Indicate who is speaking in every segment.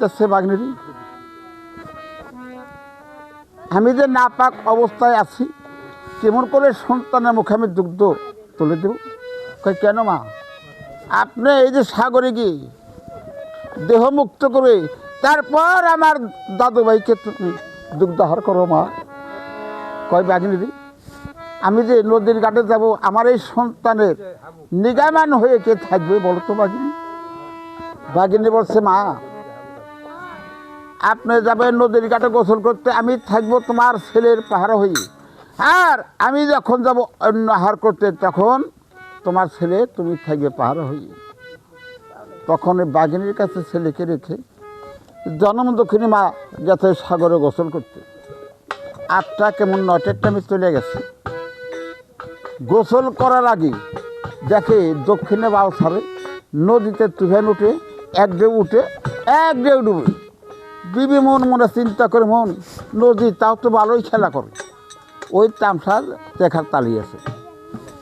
Speaker 1: দেখতেছে বাগনেরি। আমি যে নাপাক অবস্থায় আছি, কেমন করে সন্তানের মুখে আমি দুগ্ধ তুলে দেব? কেন মা? আপনি এই যে সাগরে গিয়ে দেহ মুক্ত করে তারপর আমার দাদু ভাইকে তুমি দুগ্ধাহার করো মা। কয় বাগনিদি আমি যে নদীর ঘাটে যাব, আমার এই সন্তানের নিগামান হয়ে কে থাকবে বলো তো বাগিনী বাগিনী বলছে, মা আপনি যাবেন নদীর ঘাটে গোসল করতে, আমি থাকব তোমার ছেলের পাহাড় হয়ে। আর আমি যখন যাব অন্য আহার করতে, তখন তোমার ছেলে তুমি থাকবে পাহাড় হয়ে। তখন বাঘিনীর কাছে ছেলেকে রেখে জনম দক্ষিণী মা গেছে সাগরে গোসল করতে। আটটা কেমন নয়টার টাইমে চলে গেছে। গোসল করার আগে দেখে দক্ষিণে বাল ছাড়ে নদীতে তুফান উঠে, এক ঢেউ উঠে, এক ঢেউ ডুবে। বিবি মন মনে চিন্তা করে মন, নদী তাও তো ভালোই খেলা করে। ওই তামসা দেখার তালিয়েছে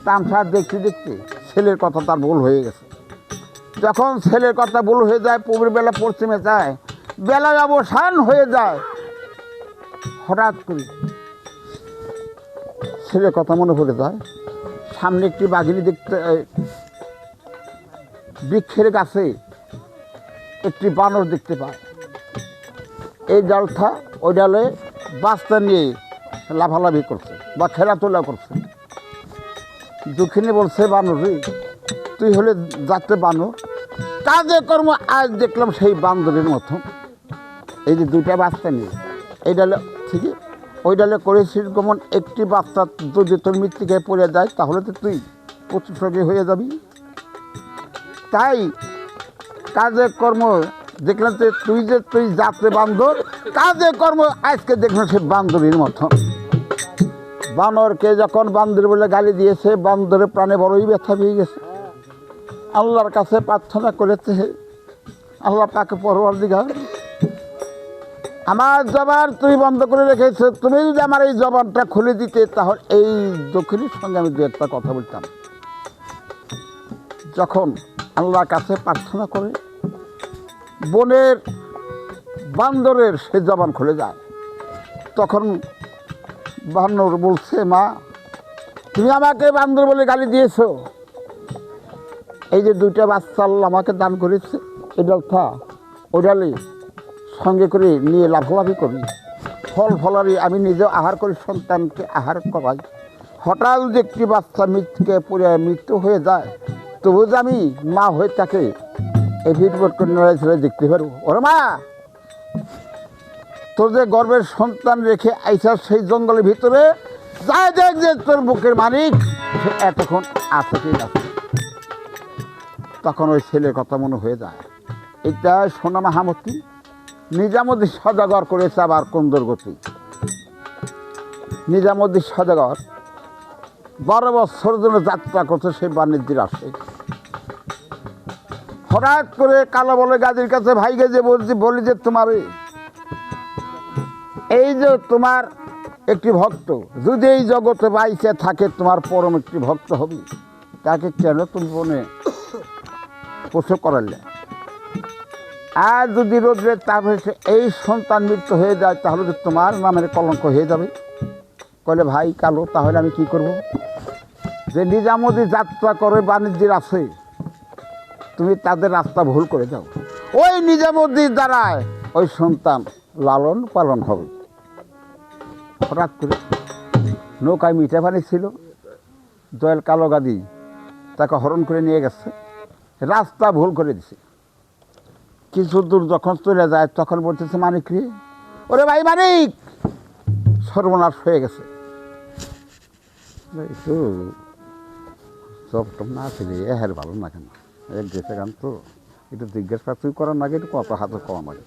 Speaker 1: তামসা দেখতে দেখতে ছেলের কথা তার ভুল হয়ে গেছে। যখন ছেলের কথা ভুল হয়ে যায় পূর্ব বেলা পশ্চিমে যায়, বেলায় অবসান হয়ে যায়। হঠাৎ করে ছেলের কথা মনে পড়ে যায়। সামনে একটি বাঘিনী দেখতে বৃক্ষের গাছে একটি বানর দেখতে পায়। এই ডালটা ওই ডালে বাস্তা নিয়ে লাফালাফি করছে বা খেলাধুলা করছে। দক্ষিণে বলছে বানর তুই হলে যাতে বানর কাজে কর্ম আজ দেখলাম সেই বান্দরের মতো। এই যে দুইটা বাচ্চা নিয়ে এই ডালে ঠিকই ওই ডালে করেছিস গমন একটি বাচ্চা যদি তোর মৃত্যুকে পড়ে যায়, তাহলে তো তুই প্রতিসঙ্গী হয়ে যাবি। তাই কাজে কর্ম দেখলাম যে তুই যে তুই যাত্রে বান্দর কাজে কর্ম আজকে দেখলাম সে বান্দরের মতো। বানরকে যখন বান্দর বলে গালি দিয়েছে, বান্দরের প্রাণে বড়ই ব্যথা পেয়ে গেছে। আল্লাহর কাছে প্রার্থনা করেছে, আল্লাহ পাকে পরবার দিঘা আমার জবান তুমি বন্ধ করে রেখেছো, তুমি যদি আমার এই জবানটা খুলে দিতে, তাহলে এই দক্ষিণের সঙ্গে আমি দু একটা কথা বলতাম। যখন আল্লাহর কাছে প্রার্থনা করে বনের বান্দরের সে জবান খুলে যায়। তখন বান্দর বলছে, মা, তুমি আমাকে বান্দর বলে গালি দিয়েছ। এই যে দুইটা বাচ্চা আমাকে দান করেছে, এই ডালটা ওই ডালে সঙ্গে করে নিয়ে লাফালাফি করি ফল ফলারি আমি নিজে আহার করি, সন্তানকে আহার করাই। হঠাৎ যদি একটি বাচ্চা মৃত্যুকে পড়ে মৃত্যু হয়ে যায়, তবু যে আমি মা হয়ে তাকে এই ভিডিওট করে দেখতে ওরে মা! তোর যে গর্বের সন্তান রেখে আইসার সেই জঙ্গলের ভিতরে, যাই দেখ যে তোর বুকের মালিক, সে এতক্ষণ আছে। কি তখন ওই ছেলের কথা মনে হয়ে যায়। এটা সোনা মাহামতি নিজামুদ্দি সদাগর করেছে আবার কুন্দরগতি নিজামুদ্দি সজাগর, বারো বছর জন্য যাত্রা করছে সেই বাণিজ্যের আসে হঠাৎ করে কালো বলে গাদির কাছে ভাইকে যে বলছি, বলি যে তোমার এই- যে তোমার একটি ভক্ত, যদি এই জগতে বাইসে থাকে, তোমার পরম একটি ভক্ত হবে। তাকে কেন তুমি মনে পোষে করালে? আর যদি রোদ্রে তাপ হয়েছে এই সন্তান মৃত্যু হয়ে যায়, তাহলে তো তোমার নামের কলঙ্ক হয়ে যাবে। কলে ভাই কালো, তাহলে আমি কি করব? যে নিজামদি যাত্রা করে বাণিজ্যের আছে তুমি তাদের রাস্তা ভুল করে দাও ওই নিজামদির দ্বারায় ওই সন্তান লালন পালন হবে। হঠাৎ করে নৌকায় মিঠা পানি ছিল দয়াল কালো গাদি তাকে হরণ করে নিয়ে গেছে, রাস্তা ভুল করে দিছে। কিছু দূর যখন চলে যায়, তখন বলতেছে মানিক রে, ওরে ভাই মানিক, সর্বনাশ হয়ে গেছে। একটু সব টম না ছিল এ হ্যাঁ ভালো না কেন? এক গেছে গান তো একটু জিজ্ঞেস তুই করার নাকি একটু কত হাতে কম আগে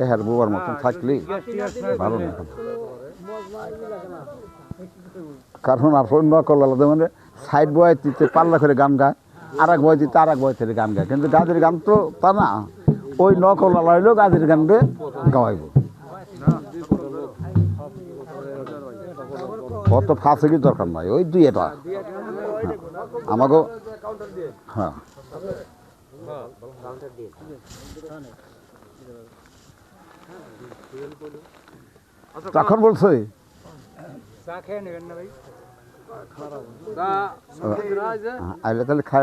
Speaker 1: এ হ্যাঁ বুবার মতন থাকলি ভালো না। কারণ আসল নকল আলাদা মানে সাইড বয় দিতে পাল্লা করে গান গায় আর এক বয় দিতে আর এক বয় থেকে গান গায়। কিন্তু গাদের গান তো তা না, ওই নকল আলা হইলেও গাদের গান গে গাওয়াইব। কত ফাঁসে কি দরকার নাই, ওই দুই এটা। আমাকেও হ্যাঁ। তখন বলছে? আইলে তাহলে খাই।